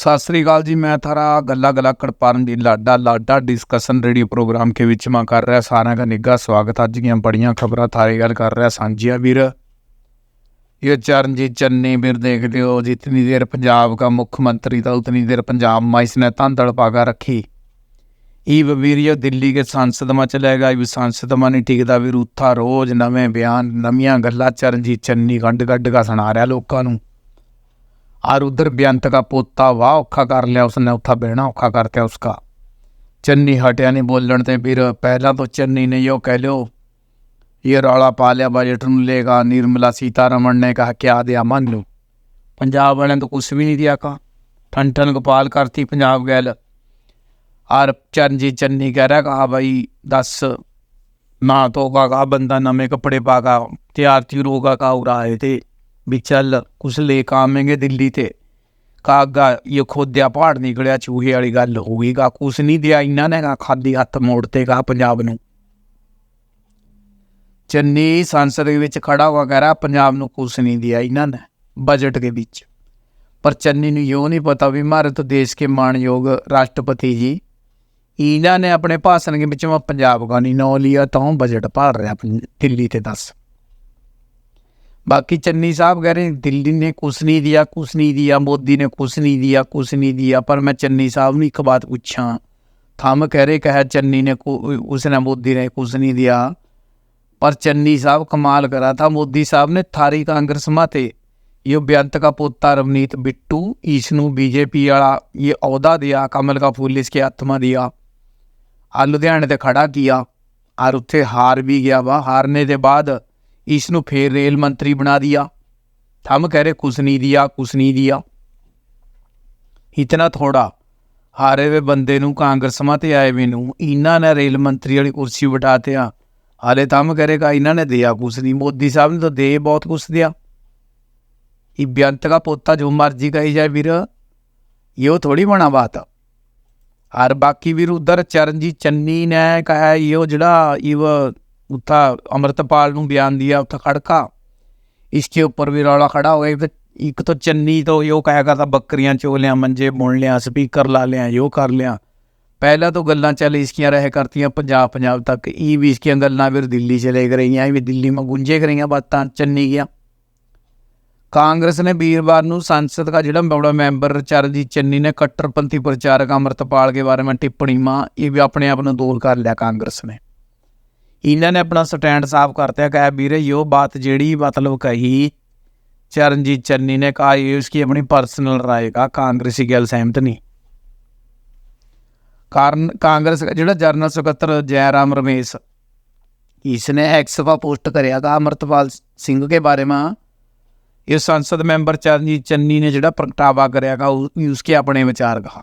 ਸਤਿ ਸ੍ਰੀ ਅਕਾਲ ਜੀ, ਮੈਂ ਥਾਰਾ ਗੱਲਾਂ ਗੱਲਾਂ ਕੜਪਾਰਨ ਦੀ ਲਾਡਾ ਲਾਡਾ ਡਿਸਕਸ਼ਨ ਰੇਡੀਓ ਪ੍ਰੋਗਰਾਮ ਕੇ ਵਿੱਚ ਮੈਂ ਕਰ ਰਿਹਾ, ਸਾਰਿਆਂ ਦਾ ਨਿੱਘਾ ਸਵਾਗਤ, ਅੱਜ ਦੀਆਂ ਬੜੀਆਂ ਖਬਰਾਂ ਥਾਰੇ ਗੱਲ ਕਰ ਰਿਹਾ ਸਾਂਝੀਆਂ ਵੀਰ। ਇਹ ਚਰਨਜੀਤ ਚੰਨੀ ਵੀਰ ਦੇਖਦੇ ਹੋ, ਜਿਤਨੀ ਦੇਰ ਪੰਜਾਬ ਦਾ ਮੁੱਖ ਮੰਤਰੀ ਤਾਂ ਉਤਨੀ ਦੇਰ ਪੰਜਾਬ ਮਾ ਇਸ ਨੇ ਤਾਂ ਪਾਗਾ ਰੱਖੀ। ਇਹ ਈਵ ਜੋ ਦਿੱਲੀ ਕੇ ਸੰਸਦ ਮਾ ਚਲੇਗਾ ਵੀ ਸੰਸਦ ਮਾ ਨਹੀਂ ਟਿਕਦਾ ਵੀਰ, ਉੱਥਾ ਰੋਜ਼ ਨਵੇਂ ਬਿਆਨ, ਨਵੀਆਂ ਗੱਲਾਂ ਚਰਨਜੀਤ ਚੰਨੀ ਗੰਡ ਗੱਡ ਕਾ ਸੁਣਾ ਰਿਹਾ ਲੋਕਾਂ ਨੂੰ। और उधर बेअंत का पोता वाह औखा कर लिया उसने उठा बहना औखा करते उसका चन्नी हटिया नहीं बोलन ते फिर पहला तो चन्नी ने यो कह लो ये रौला पा लिया बजट ਨੂੰ लेगा निर्मला सीतारमण ने कहा क्या दिया मान लो पंजाब वाले ने तो कुछ भी नहीं दिया कहा ठन ठन गोपाल करती पंजाब गैल और चरणजीत चन्नी कह रहा कहा भाई दस ना तो का कहा बंदा नवे कपड़े पागा तैयार त्यूर होगा का उड़ा आए थे ਵੀ ਚੱਲ ਕੁਛ ਲੈ ਕੇ ਆਵੇਂਗੇ ਦਿੱਲੀ ਤੇ। ਕਾਗਾ ਇਹ ਖੋਦਿਆ ਪਹਾੜ ਨਿਕਲਿਆ, ਚੂਹੇ ਵਾਲੀ ਗੱਲ ਹੋ ਗਈ। ਗਾ ਕੁਛ ਨਹੀਂ ਦਿਆ ਇਹਨਾਂ ਨੇ ਗਾ ਖਾਦੀ ਹੱਥ ਮੋੜ ਤੇ ਗਾ ਪੰਜਾਬ ਨੂੰ। ਚੰਨੀ ਸੰਸਦ ਦੇ ਵਿੱਚ ਖੜਾ ਹੋਇਆ ਕਹਿ ਰਿਹਾ, ਪੰਜਾਬ ਨੂੰ ਕੁਛ ਨਹੀਂ ਦਿਆ ਇਹਨਾਂ ਨੇ ਬਜਟ ਦੇ ਵਿੱਚ। ਪਰ ਚੰਨੀ ਨੂੰ ਯੋ ਨਹੀਂ ਪਤਾ ਵੀ ਭਾਰਤ ਦੇਸ਼ ਕੇ ਮਾਨਯੋਗ ਰਾਸ਼ਟਰਪਤੀ ਜੀ, ਇਹਨਾਂ ਨੇ ਆਪਣੇ ਭਾਸ਼ਣ ਦੇ ਵਿੱਚ ਮੈਂ ਪੰਜਾਬ ਦਾ ਨਹੀਂ ਨਾਂ ਲਿਆ, ਤਾਂ ਬਜਟ ਭਰ ਰਿਹਾ ਦਿੱਲੀ ਤੇ ਦੱਸ। बाकी चन्नी साहब कह रहे हैं दिल्ली ने कुछ नहीं दिया कुछ नहीं दिया मोदी ने कुछ नहीं दिया कुछ नहीं दिया पर मैं चन्नी साहब ने एक बात पूछा थम कह रहे कहा चन्नी ने कु- उसने मोदी ने कुछ नहीं दिया पर चन्नी साहब कमाल करा था मोदी साहब ने थारी कांग्रेस माते ये बेअंत का पोता रवनीत बिट्टू इसनू बीजेपी वाला ये अहदा दिया कमल का फूल इसके हथ में दिया आ लुधियाने ते खड़ा किया और उत्थे हार भी गया वा हारने के बाद ਇਸ ਨੂੰ ਫੇਰ ਰੇਲ ਮੰਤਰੀ ਬਣਾ ਦਿਆ। ਥੰਮ ਕਹਿ ਰਹੇ, ਕੁਛ ਨਹੀਂ ਦਿਆ, ਕੁਛ ਨਹੀਂ ਦਿਆ। ਇਤਨਾ ਥੋੜਾ ਹਾਰੇ ਵੇ ਬੰਦੇ ਨੂੰ ਕਾਂਗਰਸ ਤੇ ਆਏ ਵੇ ਨੂੰ ਇਹਨਾਂ ਨੇ ਰੇਲ ਮੰਤਰੀ ਵਾਲੀ ਕੁਰਸੀ ਬਿਠਾਤਿਆ ਹਾਲੇ ਤਮ ਕਰੇਗਾ ਇਹਨਾਂ ਨੇ ਦਿਆ ਕੁਛ ਨਹੀਂ, ਮੋਦੀ ਸਾਹਿਬ ਨੇ ਤਾਂ ਦੇ ਬਹੁਤ ਕੁਛ ਦਿਆ। ਇਹ ਬਿਆੰਤ ਦਾ ਪੋਤਾ ਜੋ ਮਰਜ਼ੀ ਕਹੀ ਜਾਏ ਵੀਰ, ਇਹੋ ਥੋੜੀ ਬਣਾ ਬਾਤ। ਹਰ ਬਾਕੀ ਵੀਰ ਉਧਰ ਚਰਨਜੀਤ ਚੰਨੀ ਨੇ ਕਹਾ, ਇਹੋ ਜਿਹੜਾ, ਇਹ ਉੱਥਾ ਅਮਰਤਪਾਲ ਨੂੰ ਬਿਆਨ ਦਿਆ ਉੱਥਾ ਖੜਕਾ इसके ऊपर भी रौला खड़ा हो गया एक तो- एक तो चन्नी तो यो कहा करता बकरियां चो लिया मंजे बुन लिया स्पीकर ला लिया यो कर लिया ਪਹਿਲਾਂ ਤੋਂ ਗੱਲਾਂ ਚੱਲ ਇਸਕੀਆਂ ਰਹਿ ਕਰਤੀਆਂ ਪੰਜਾਬ ਪੰਜਾਬ ਤੱਕ ਇਹ ਵੀ ਇਸਕੀਆਂ ਗੱਲਾਂ ਫਿਰ ਦਿੱਲੀ ਚਲੇ ਗਈਆਂ ਇਹ ਵੀ ਦਿੱਲੀ ਮੇ ਗੁੰਜੇ ਕਰੀਆਂ ਬਾਤਾਂ ਚੰਨੀ ਗਿਆ ਕਾਂਗਰਸ ਨੇ ਵੀਰਵਾਰ ਨੂੰ ਸੰਸਦ ਦਾ ਜਿਹੜਾ ਬੜਾ ਮੈਂਬਰ ਚਰਨਜੀਤ ਚੰਨੀ ਨੇ ਕੱਟਰਪੰਥੀ ਪ੍ਰਚਾਰਕ ਅਮਰਤਪਾਲ ਕੇ ਬਾਰੇ ਮੈਂ ਟਿੱਪਣੀ ਮਾਂ ਇਹ ਵੀ ਆਪਣੇ ਆਪ ਨੂੰ ਦੂਰ ਕਰ ਲਿਆ ਕਾਂਗਰਸ ਨੇ ਇਹਨਾਂ ਨੇ ਆਪਣਾ ਸਟੈਂਡ ਸਾਫ਼ ਕਰਤਾ ਕਿ ਵੀਰੇ ਜੀ ਉਹ ਬਾਤ ਜਿਹੜੀ ਮਤਲਬ ਕਹੀ, ਚਰਨਜੀਤ ਚੰਨੀ ਨੇ ਕਹਾ, ਇਹ ਉਸकी अपनी पर्सनल राय का कांग्रेसी गैल सहमत नहीं ਕਾਰਨ, ਕਾਂਗਰਸ ਜਿਹੜਾ ਜਨਰਲ ਸਕੱਤਰ ਜੈਰਾਮ ਰਮੇਸ਼ ਇਸ ਨੇ ਐਕਸ ਪਾ ਪੋਸਟ ਕਰਿਆ ਤਾਂ ਅਮਰਤਪਾਲ ਸਿੰਘ ਕੇ ਬਾਰੇ ਮਾ। ਇਹ ਸੰਸਦ ਮੈਂਬਰ ਚਰਨਜੀਤ ਚੰਨੀ ਨੇ ਜਿਹੜਾ ਪ੍ਰਗਟਾਵਾ ਕਰਿਆ ਕਾ ਉਸके ਆਪਣੇ ਵਿਚਾਰ ਕਹਾ।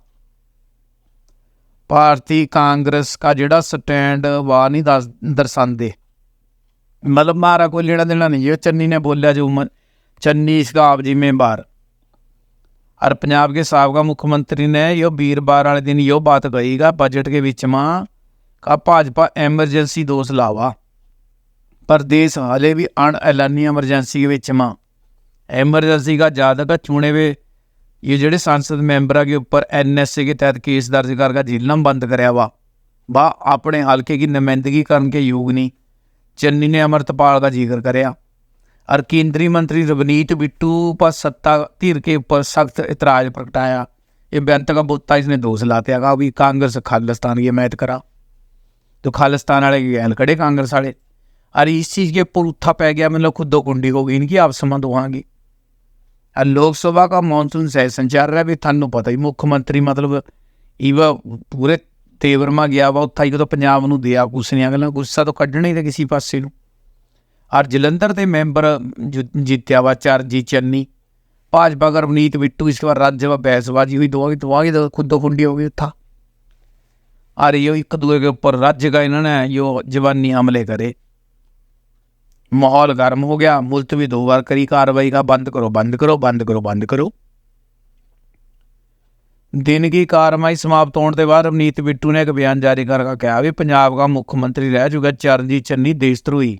ਭਾਰਤੀ ਕਾਂਗਰਸ ਦਾ ਜਿਹੜਾ ਸਟੈਂਡ ਵਾ ਨਹੀਂ ਦੱਸ ਦਰਸਾਉਂਦੇ मतलब मारा कोई लेना देना नहीं ये चन्नी ने बोलिया जो म- चन्नी इसका आप जिम्मेवार और पंजाब के साबका मुख्यमंत्री ने यो वीरवार वाले दिन यो बात कहीगा बजट के बीच में का भाजपा एमरजेंसी दोष लावा पर देश हाले भी अणएलानी एमरजेंसी के बीच में एमरजेंसी का ज़्यादा का चुने हुए ये ਜਿਹੜੇ सांसद मेंबर के ऊपर एनएसए के तहत केस दर्ज करके जिलम बंद कराया वा बा अपने हल्के की नुमाइंदगी करने के योग नहीं चन्नी ने अमरतपाल का जिक्र कराया और केंद्रीय मंत्री रवनीत बिट्टू पर सत्ता धीर के ऊपर सख्त इतराज प्रगटाया ये बेअंत का बोता इसने दोष लाते कहा भी कांग्रेस खालिस्तान की हमायत करा तो खालिस्तान वाले गैल खड़े कांग्रेस वाले और इस चीज़ के ऊपर उत्था पै गया मतलब खुदो कुंडी हो गई इनकी आपस में दुआ ਲੋਕ ਸਭਾ का मानसून ਸੈਸ਼ਨ ਚੱਲ ਰਿਹਾ ਵੀ ਤੁਹਾਨੂੰ ਪਤਾ ਹੀ ਮੁੱਖ ਮੰਤਰੀ ਮਤਲਬ ਈਵਾ ਪੂਰੇ ਤੇਵਰਮਾ ਗਿਆ ਵਾ, ਉੱਥਾ ਹੀ ਜਦੋਂ ਪੰਜਾਬ ਨੂੰ ਦਿਆ, ਕੁਛ ਨਹੀਂ ਅਗਲਾ ਗੁੱਸਾ ਤੋਂ ਕੱਢਣਾ ਹੀ ਤੇ ਕਿਸੇ ਪਾਸੇ ਨੂੰ। ਔਰ ਜਲੰਧਰ ਦੇ ਮੈਂਬਰ ਜਿੱਤਿਆ ਵਾ ਚਾਰ ਜੀ ਚੰਨੀ, ਭਾਜਪਾ ਗਰਵਨੀਤ ਬਿੱਟੂ ਇਸ ਵਾਰ ਰਾਜ ਸਭਾ ਬਹਿਸਬਾਜੀ ਹੋਈ, ਦੋਵਾਂ ਦੀ ਦੋਵਾਂ ਦੀ ਖੁਦੋ ਖੁੰਡੀ ਹੋ ਗਈ ਉੱਥਾ। ਔਰ ਇਹ ਇੱਕ ਦੂਏ ਦੇ ਉੱਪਰ ਰੱਜ ਗਏ ਇਹਨਾਂ ਨੇ, ਜੋ ਜਵਾਨੀ ਹਮਲੇ ਕਰੇ। ਮਾਹੌਲ ਗਰਮ ਹੋ ਗਿਆ, ਮੁਲਤਵੀ ਦੋ ਵਾਰ ਕਰੀ ਕਾਰਵਾਈ ਦਾ ਬੰਦ ਕਰੋ ਬੰਦ ਕਰੋ ਬੰਦ ਕਰੋ ਬੰਦ ਕਰੋ। ਦਿਨ ਕੀ ਕਾਰਵਾਈ ਸਮਾਪਤ ਹੋਣ ਦੇ ਬਾਅਦ ਰਵਨੀਤ ਬਿੱਟੂ ਨੇ ਇੱਕ ਬਿਆਨ ਜਾਰੀ ਕਰਕੇ ਕਿਹਾ ਵੀ ਪੰਜਾਬ ਦਾ ਮੁੱਖ ਮੰਤਰੀ ਰਹਿ ਜੂਗਾ ਚਰਨਜੀਤ ਚੰਨੀ ਦੇਸ਼ਤਰੋਈ।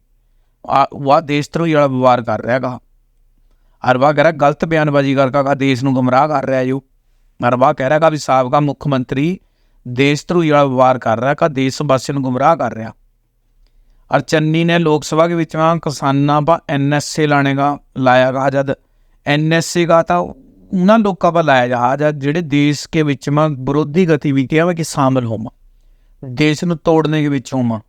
ਵਾ ਦੇਸ਼ਤਰੋਈ ਵਾਲਾ ਵਿਵਹਾਰ ਕਰ ਰਿਹਾ ਹੈਗਾ ਅਰਵਾ ਕਰ ਗਲਤ ਬਿਆਨਬਾਜ਼ੀ ਕਰਕੇ ਦੇਸ਼ ਨੂੰ ਗਮਰਾਹ ਕਰ ਰਿਹਾ ਜੋ ਅਰਵਾ ਕਹਿ ਰਿਹਾ ਵੀ ਸਾਬਕਾ ਮੁੱਖ ਮੰਤਰੀ ਦੇਸ਼ ਦੇਸ਼ਤਰੋਈ ਵਾਲਾ ਵਿਵਹਾਰ ਕਰ ਰਿਹਾ ਕਾ ਦੇਸ਼ ਵਾਸੀਆਂ ਨੂੰ ਗਮਰਾਹ ਕਰ ਰਿਹਾ। और चन्नी ने लोकसभा के बीच में किसाना पर एन एस सी लाने का लाया गया जब एन एस सी का था उन्होंने लोगों पर लाया जा जब जेडे देश के बीच में विरोधी गतिविधियाँ में कि शामिल होमा देश को तोड़ने के बीच होमा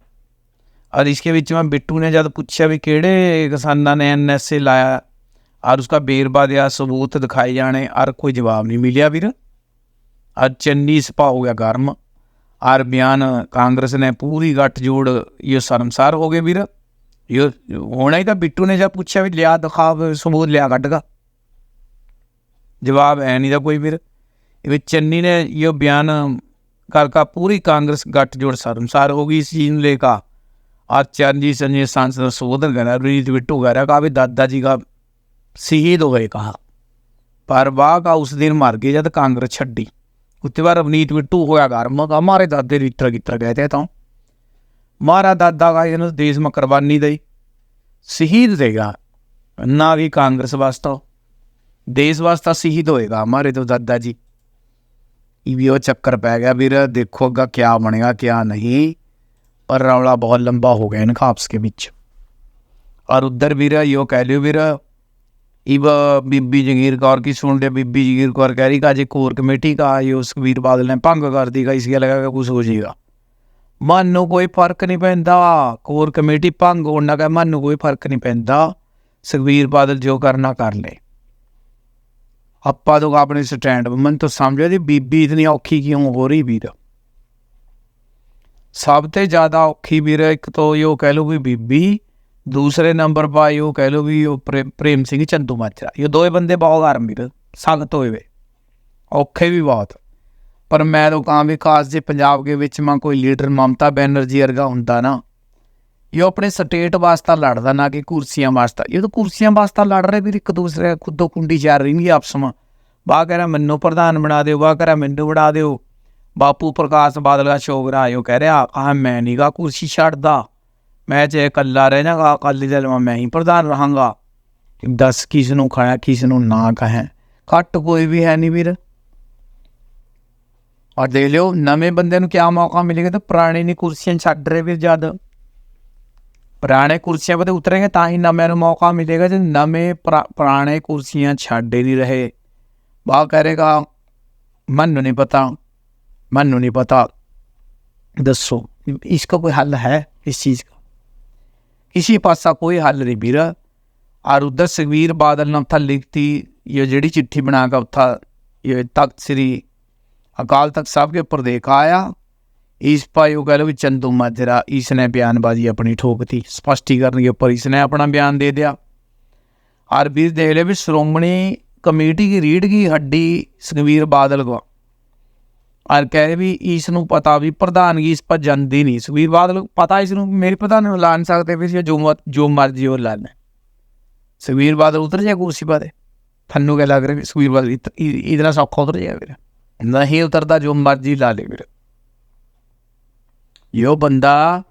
और इसके बीच में बिट्टू ने जब पूछा भी केड़े किसाना ने एन एस सी लाया और उसका बेरबाद या सबूत दिखाए जाने और कोई जवाब नहीं मिलिया वीर और चन्नी सपा हो गया गर्म ਸਪਾ ਹੋ ਗਿਆ ਗਰਮ और बयान कांग्रेस ने पूरी गठजोड़ ये शर्मसार हो गए वीर ये होना ही था बिट्टू ने जब पूछा भी लिया दिखा सबूत लिया कटगा जवाब है नहीं था कोई वीर ये चन्नी ने ये बयान कर का पूरी कांग्रेस गठजोड़ शर्मसार हो गई इस चीज ने लेकर और चरणजीत संजय सांसद ने संबोधन करा रीत बिट्टू कह रहा कहा भी दादाजी का शहीद हो गए कहा पर वाह का उस दिन मर गए जब कांग्रेस छड़ी ਉੱਤੇ ਵਾਰ ਰਵਨੀਤ ਬਿੱਟੂ ਹੋਇਆ ਗਰਮ ਕਾ ਮਾਰੇ ਦਾਦੇ ਰੀਤਰ ਕਿਤਰ ਗਏ ਤੇ ਤਾਂ ਮਾਰਾ ਦਾਦਾ का ਇਹਨੂੰ ਦੇਸ਼ में ਕੁਰਬਾਨੀ ਦਈ शहीद देगा ना भी कांग्रेस वास्ता देश वास्ता शहीद होएगा हमारे तो दादा जी ਇਹ ਵੀ ਉਹ ਚੱਕਰ ਪੈ ਗਿਆ ਵੀਰ ਦੇਖੋ ਅੱਗਾ ਕਿਆ ਬਣੇਗਾ ਕਿਆ ਨਹੀਂ ਪਰ ਰੌਲਾ ਬਹੁਤ ਲੰਬਾ ਹੋ ਗਿਆ ਇਨਕਾ ਆਪਸ के बीच और उधर ਵੀਰ यो कह लियो ਵੀਰ इब बीबी जगीर कौर की सुन लिया बीबी जगीर कौर कह रही का जी कोर कमेटी का ये सुखबीर बादल ने भंग कर दी का इसके लगा कि कुछ हो जाएगा मन ਨੂੰ ਕੋਈ ਫਰਕ ਨਹੀਂ ਪੈਂਦਾ ਕੋਰ ਕਮੇਟੀ ਭੰਗ ਹੋਣ ਨਾਲ ਕਹ ਮਨ ਨੂੰ ਕੋਈ ਫਰਕ ਨਹੀਂ ਪੈਂਦਾ ਸੁਖਬੀਰ ਬਾਦਲ ਜੋ ਕਰਨਾ ਕਰ ਲੈ ਆਪਾਂ ਤੋਂ ਆਪਣੇ ਸਟੈਂਡ ਮਨ ਤੋਂ ਸਮਝਿਆ ਦੀ ਬੀਬੀ ਇਤਨੀ ਔਖੀ ਕਿਉਂ ਹੋ ਰਹੀ ਵੀਰ ਸਭ ਤੋਂ ਜ਼ਿਆਦਾ ਔਖੀ ਵੀਰ ਇੱਕ ਤੋਂ ਇਹ ਕਹਿ ਲਓ ਵੀ ਬੀਬੀ ਦੂਸਰੇ ਨੰਬਰ ਪਾ ਉਹ ਕਹਿ ਲੋ ਵੀ ਉਹ ਪ੍ਰੇਮ- ਪ੍ਰੇਮ ਸਿੰਘ ਚੰਦੂ ਮਾਜਰਾ। ਇਹ ਦੋਵੇਂ ਬੰਦੇ ਬਹੁਤ ਗਰਮ ਵੀਰ ਸਖਤ ਹੋਏ ਵੇ। ਔਖੇ ਵੀ ਬਹੁਤ। ਪਰ ਮੈਂ ਤਾਂ ਕਾਂ ਵਿਕਾਸ ਖਾਸ ਜੇ ਪੰਜਾਬ ਦੇ ਵਿੱਚ ਮੈਂ ਕੋਈ ਲੀਡਰ ਮਮਤਾ ਬੈਨਰਜੀ ਵਰਗਾ ਹੁੰਦਾ ਨਾ, ਇਹ ਆਪਣੇ ਸਟੇਟ ਵਾਸਤਾ ਲੜਦਾ ਨਾ ਕਿ ਕੁਰਸੀਆਂ ਵਾਸਤਾ। ਇਹ ਤਾਂ ਕੁਰਸੀਆਂ ਵਾਸਤਾ ਲੜ ਰਹੇ ਵੀਰ ਇੱਕ ਦੂਸਰੇ ਖੁੱਦੋ ਕੁੰਡੀ ਚੱਲ ਰਹੀ ਆਪਸ ਵਿੱਚ। ਬਾ ਕਹਿ ਰਿਹਾ ਮੈਨੂੰ ਪ੍ਰਧਾਨ ਬਣਾ ਦਿਓ, ਵਾਹ ਕਹਿ ਰਿਹਾ ਮੈਨੂੰ ਬਣਾ ਦਿਓ। ਬਾਪੂ ਪ੍ਰਕਾਸ਼ ਬਾਦਲ ਦਾ ਸ਼ੋਗਰਾ ਆਇਓ ਕਹਿ ਰਿਹਾ ਆ ਮੈਂ ਨੀਗਾ ਕੁਰਸੀ ਛੱਡਦਾ। ਮੈਂ ਜੇ ਇਕੱਲਾ ਰਹਿ ਜਾਗਾ ਅਕਾਲੀ ਦਲ ਮੈਂ ਮੈਂ ਹੀ ਪ੍ਰਧਾਨ ਰਹਾਂਗਾ ਦੱਸ ਕਿਸ ਨੂੰ ਖਾਇਆ ਕਿਸ ਨੂੰ ਨਾ ਕਹੇ ਘੱਟ ਕੋਈ ਵੀ ਹੈ ਨਹੀਂ ਵੀਰ ਔਰ ਦੇਖ ਲਿਓ ਨਵੇਂ ਬੰਦੇ ਨੂੰ ਕਿਆ ਮੌਕਾ ਮਿਲੇਗਾ ਤਾਂ ਪੁਰਾਣੇ ਨੇ ਕੁਰਸੀਆਂ ਛੱਡ ਰਹੇ ਵੀਰ ਜਦ ਪੁਰਾਣੇ ਕੁਰਸੀਆਂ 'ਤੇ ਉਤਰੇਗੇ ਤਾਂ ਹੀ ਨਵੇਂ ਨੂੰ ਮੌਕਾ ਮਿਲੇਗਾ ਜੇ ਨਵੇਂ ਪੁਰਾ- ਪੁਰਾਣੇ ਕੁਰਸੀਆਂ ਛੱਡ ਹੀ ਨਹੀਂ ਰਹੇ ਬਾ ਕਰੇਗਾ ਮੈਨੂੰ ਨਹੀਂ ਪਤਾ ਮੈਨੂੰ ਨਹੀਂ ਪਤਾ ਦੱਸੋ इसका कोई हल है इस चीज़ का किसी पास का कोई हल नहीं ਵੀਰ और उधर सुखबीर बादल ने उत्था लिखती ये जड़ी चिट्ठी बना कर उत्था ये तख्त श्री अकाल तख्त साहब के ऊपर देखा आया इस पर यो कह लो भी चंदू माजरा इसने बयानबाजी अपनी ठोक दी स्पष्टीकरण के ऊपर इसने अपना बयान दे दिया और फिर देख ले भी श्रोमणी कमेटी की रीढ़ की हड्डी सुखबीर बादल को ਔਰ ਕਹੇ ਵੀ ਇਸ ਨੂੰ ਪਤਾ ਵੀ ਪ੍ਰਧਾਨਗੀ ਇਸ ਪਰ ਜਾਂਦੀ ਨਹੀਂ। ਸੁਖਬੀਰ ਬਾਦਲ, ਪਤਾ ਇਸ ਨੂੰ ਮੇਰੇ ਪ੍ਰਧਾਨ ਨੂੰ ਲਾਣ ਸਕਦੇ ਵੀ ਜੋ ਜੋ ਮਰਜ਼ੀ ਉਹ ਲਾਣਾ। ਸੁਖਬੀਰ ਬਾਦਲ ਉਤਰ ਜਾਏ ਕੁਰਸੀ ਪਾਦੇ ਤੁਹਾਨੂੰ ਕਿਹ ਲੱਗ ਰਿਹਾ ਵੀ ਬਾਦਲ ਇਤਨਾ ਸੌਖਾ ਉਤਰ ਜਾਏ ਵੀਰ ਨਹੀਂ ਉਤਰਦਾ, ਜੋ ਮਰਜ਼ੀ ਲਾ ਲੇ ਵੀਰ ਇਹ ਬੰਦਾ,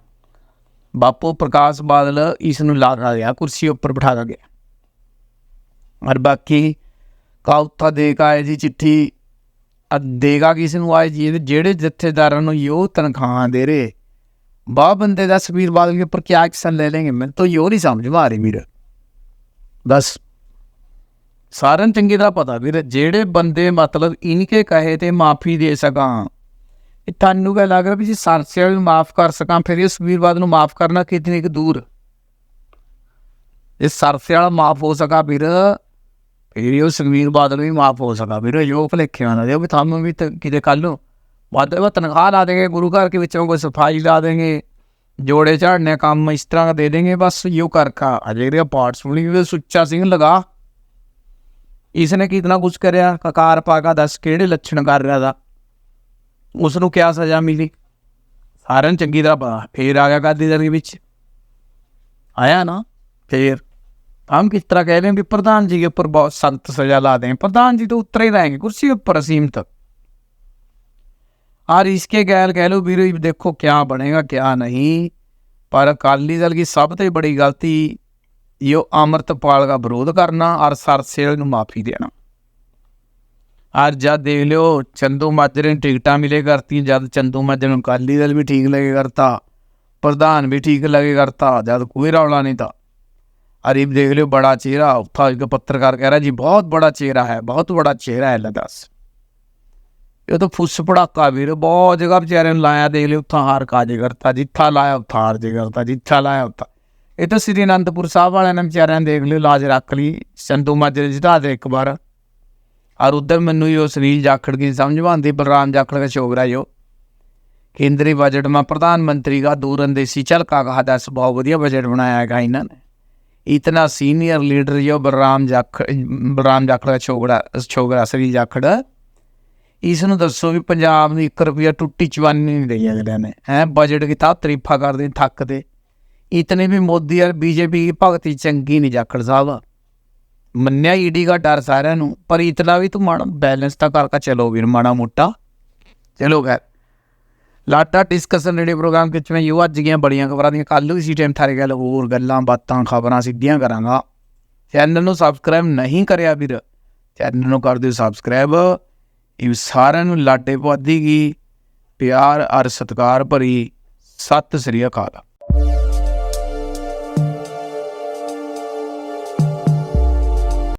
ਬਾਪੂ ਪ੍ਰਕਾਸ਼ ਬਾਦਲ ਇਸ ਨੂੰ ਲਾ ਗਿਆ, ਕੁਰਸੀ ਉੱਪਰ ਬਿਠਾ ਗਿਆ। ਔਰ ਬਾਕੀ ਕਾਉਤਾ ਦੇ ਕਾਏ ਜੀ ਚਿੱਠੀ ਦੇਗਾ ਕਿਸ ਨੂੰ ਆਏ ਜੀ ਜਿਹੜੇ ਜਥੇਦਾਰਾਂ ਨੂੰ ਯੋ ਤਨਖਾਹਾਂ ਦੇ ਰਹੇ। ਬਾ ਬੰਦੇ ਦਾ ਸਬੀਰ ਬਾਦਲ ਦੇ ਉੱਪਰ ਕਿਆ ਐਕਸ਼ਨ ਲੈ ਲੈਣਗੇ ਮੈਨੂੰ ਤਾਂ ਯੋ ਨਹੀਂ ਸਮਝ ਮਾ ਰਹੀ ਵੀਰ। ਬਸ। ਸਾਰਨ ਚੰਗੀ ਦਾ ਪਤਾ ਵੀਰ, ਜਿਹੜੇ ਬੰਦੇ ਮਤਲਬ ਇਨਕੇ ਕਹੇ ਤੇ ਮਾਫੀ ਦੇ ਸਕਾਂ, ਇਹ ਤੁਹਾਨੂੰ ਕਹਿ ਲੱਗ ਰਿਹਾ ਵੀ ਜੀ ਸਰਸੇ ਨੂੰ ਮਾਫ ਕਰ ਸਕਾਂ, ਫਿਰ ਇਸ ਬਾਦਲ ਨੂੰ ਮਾਫ ਕਰਨਾ ਕਿਤਨੇ ਕਿ ਦੂਰ? ਇਹ ਸਰਸੇ ਵਾਲਾ ਮਾਫ ਹੋ ਸਕਾ ਵੀਰ ਇਹ ਉਹ ਸੁਖਵੀਰ ਬਾਦਲ ਵੀ ਮਾਫ ਹੋ ਸਕਾ ਵੀਰੋ ਜੋ ਭਲੇਖਿਆਂ ਦਾ ਦੇ ਵੀ ਤੁਹਾਨੂੰ ਵੀ ਕਿਤੇ ਕੱਲ ਨੂੰ ਵਾਦੇ ਵਾ ਤਨਖਾਹ ਲਾ ਦੇਗੇ ਗੁਰੂ ਘਰ ਕੇ ਵਿੱਚੋਂ ਕੋਈ ਸਫ਼ਾਈ ਲਾ ਦੇਗੇ ਜੋੜੇ ਝਾੜਨੇ ਕੰਮ ਇਸ ਤਰ੍ਹਾਂ ਦੇ ਦੇਗੇ ਬਸ ਯੋ ਕਰਕਾ ਅਜੇ ਦੇ ਪਾਰਟਸ ਵੀ ਸੁੱਚਾ ਸਿੰਘ ਲਗਾ। ਇਸ ਨੇ ਕਿਤਨਾ ਕੁਝ ਕਰਿਆ? ਕਕਾਰ ਪਾਗਾ ਦੱਸ ਕਿਹੜੇ ਲੱਛਣ ਕਰ ਰਿਹਾ ਦਾ? ਉਸ ਨੂੰ ਕਿਆ ਸਜ਼ਾ ਮਿਲੀ? ਸਾਰਿਆਂ ਚੰਗੀ ਤਰ੍ਹਾਂ ਫੇਰ ਆ ਗਿਆ ਕਾਦੀ ਦੇ ਵਿੱਚ। ਆਇਆ ਨਾ, ਫੇਰ। हम किस तरह कह रहे हैं कि प्रधान जी के ऊपर बहुत सख्त सजा ला दें प्रधान जी तो उतर ही रहेंगे कुर्सी के ऊपर असीम तक और इसके गैर कह लो वीर देखो क्या बनेगा क्या नहीं पर अकाली दल की सब से बड़ी गलती यो अमृतपाल का विरोध करना और सरसेल ਨੂੰ ਮਾਫੀ ਦੇਣਾ ਅੱਜ ਜਦ ਦੇਖ ਲਿਓ ਚੰਦੂ ਮਾਜਰੇ ਨੇ ਟਿਕਟਾਂ ਮਿਲੇ ਕਰਤੀ ਜਦ ਚੰਦੂ ਮਾਜਰੇ ਨੂੰ ਅਕਾਲੀ ਦਲ ਵੀ ਠੀਕ ਲੱਗੇ ਕਰਤਾ ਪ੍ਰਧਾਨ ਵੀ ਠੀਕ ਲੱਗੇ ਕਰਤਾ ਜਦ ਕੋਈ ਰੌਲਾ ਨਹੀਂ ਤਾਂ अरे देख लो बड़ा चेहरा था एक पत्रकार कह रहा जी बहुत बड़ा चेहरा है बहुत बड़ा चेहरा है लदास ਇਹ ਤਾਂ ਫੁੱਸ ਪੜਾਕਾ ਵੀਰ ਬਹੁਤ ਜਗ੍ਹਾ ਵਿਚਾਰੇ ਨੂੰ ਲਾਇਆ ਦੇਖ ਲਿਓ ਉੱਥਾਂ ਹਾਰ ਕਾਜੇ ਕਰਤਾ ਜਿੱਥਾ ਲਾਇਆ ਉੱਥਾਂ ਹਾਰ ਜੇ ਕਰਤਾ ਜਿੱਥਾ ਲਾਇਆ ਉੱਥਾਂ ਇਹ ਤਾਂ ਸ੍ਰੀ ਅਨੰਦਪੁਰ ਸਾਹਿਬ ਵਾਲਿਆਂ ਨੇ ਵਿਚਾਰਿਆਂ ਨੇ ਦੇਖ ਲਿਓ ਲਾਜ ਰੱਖ ਲਈ ਸੰਤੂ ਮਾਜਰੇ ਜਿਤਾ ਦੇ ਇੱਕ ਵਾਰ ਔਰ ਉਧਰ ਮੈਨੂੰ ਜੋ ਸੁਨੀਲ ਜਾਖੜ की समझवाती बलराम जाखड़ का छोकरा जो केंद्रीय बजट में प्रधानमंत्री का दूरअंदेशी झलका कहा था बहुत बढ़िया बजट बनाया है इन्होंने ਇਤਨਾ ਸੀਨੀਅਰ ਲੀਡਰ जो ਬਲਰਾਮ ਜਾਖੜ ਬਲਰਾਮ ਜਾਖੜਾ ਛੋਗੜਾ ਛੋਗੜਾ ਸਰੀ ਜਾਖੜ ਇਸ ਨੂੰ ਦੱਸੋ ਵੀ ਪੰਜਾਬ ਨੂੰ 1 ਰੁਪਿਆ ਟੁੱਟੀ ਚਵਾਨੀ ਨਹੀਂ ਦੇਈ ਅਗਲਿਆਂ ਨੇ ਹੈ ਬਜਟ ਕੀਤਾ ਤਰੀਫਾ ਕਰਦੇ ਥੱਕ ਥੱਕਦੇ ਇਤਨੇ ਵੀ ਮੋਦੀ ਔਰ ਬੀਜੇਪੀ ਦੀ ਭਗਤੀ ਚੰਗੀ ਨਹੀਂ ਜਾਖੜ ਸਾਹਿਬ ਮੰਨਿਆ ਈਡੀ ਦਾ ਡਰ ਸਾਰਿਆਂ ਨੂੰ ਪਰ ਇਤਨਾ ਵੀ ਤੂੰ ਮਾੜਾ ਬੈਲੈਂਸ ਤਾਂ ਕਰਕੇ ਚਲੋ ਵੀਰ ਮਾੜਾ ਮੋਟਾ ਚਲੋ ਗੈਰ ਲਾਟਾ ਡਿਸਕਸ਼ਨ ਰੇਡੀਓ ਪ੍ਰੋਗਰਾਮ ਵਿੱਚ ਮੈਂ ਯੂ ਅੱਜ ਦੀਆਂ ਬੜੀਆਂ ਖਬਰਾਂ ਦੀਆਂ। ਕੱਲ੍ਹ ਵੀ ਸੀ ਟਾਈਮ ਥਾਰੇ ਗੱਲ, ਹੋਰ ਗੱਲਾਂ, ਬਾਤਾਂ, ਖਬਰਾਂ ਸਿੱਧੀਆਂ ਕਰਾਂਗਾ। ਚੈਨਲ ਨੂੰ ਸਬਸਕ੍ਰਾਈਬ ਨਹੀਂ ਕਰਿਆ ਵੀਰ। ਚੈਨਲ ਨੂੰ ਕਰ ਦਿਓ ਸਬਸਕ੍ਰਾਈਬ ਇਹ ਸਾਰਿਆਂ ਨੂੰ ਲਾਟੇ ਪਵਾਦੀ ਕੀ। ਪਿਆਰ, ਅਰ ਸਤਿਕਾਰ ਭਰੀ। ਸਤਿ ਸ੍ਰੀ ਅਕਾਲ।